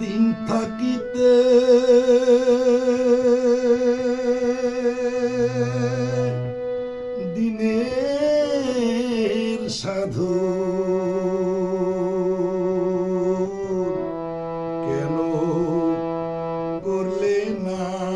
দিন থাকিতে। দিনের সাধু কেন করলে না?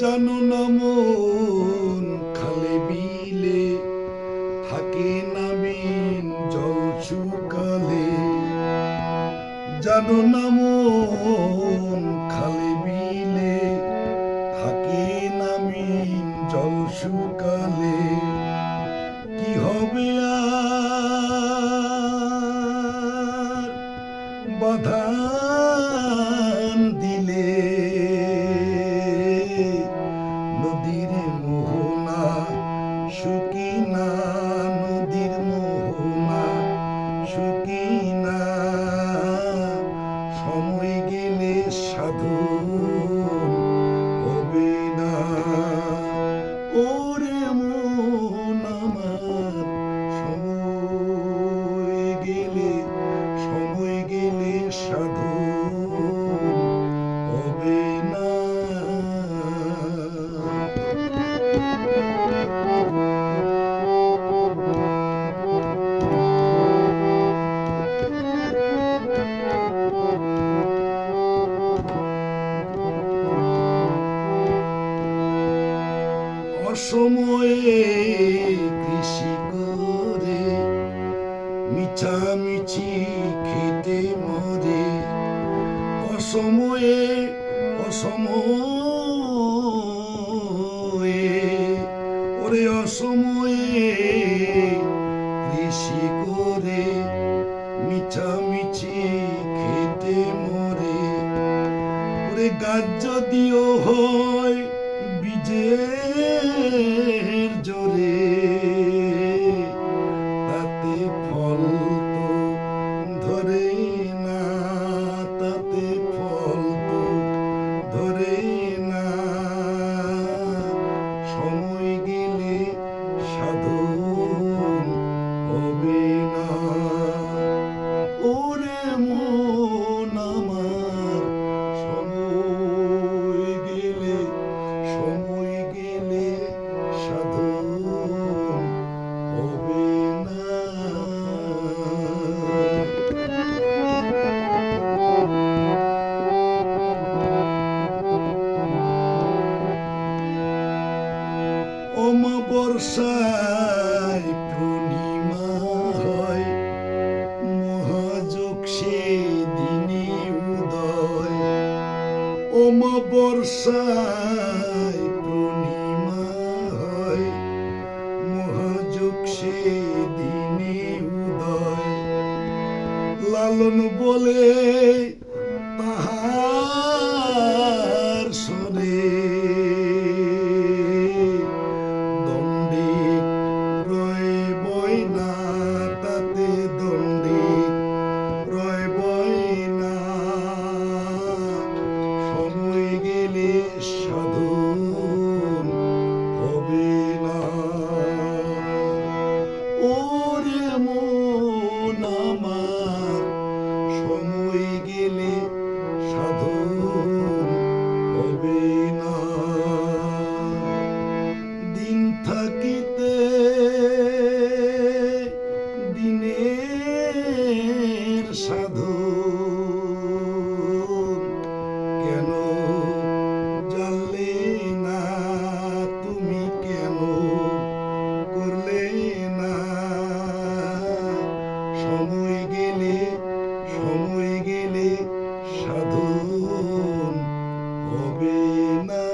জানো না মন, খালে বিলে থাকে না বিন, জল শুকালে। জানো না মন, খালে বিলে থাকে না মিন জল শুকালে। কি হবে আর বাধান সাধু হবে না। ওরে মন আমার সময় গেলে অসময়ে কৃষি করে, মিছামিছি খেতে মরে। অসময়ে অসময়ে, ওরে অসময়ে কৃষি করে, মিছামিছি খেতে মরে। ওরে গাছ যদিও হয় বীজের জোরে ওম বর্ষায় পূর্ণিমা হয়, মহাযোগ সে দিনে উদয়। ওম বর্ষায় পূর্ণিমা হয়, মহাযোগ সে দিনে উদয়। লালন বলে তাহার শোনে। হবে না দিন থাকিতে, দিনের সাধু। কেন জানলে না তুমি কেন করলে না? সময় গেলে সময় গেলে সাধু। হবে না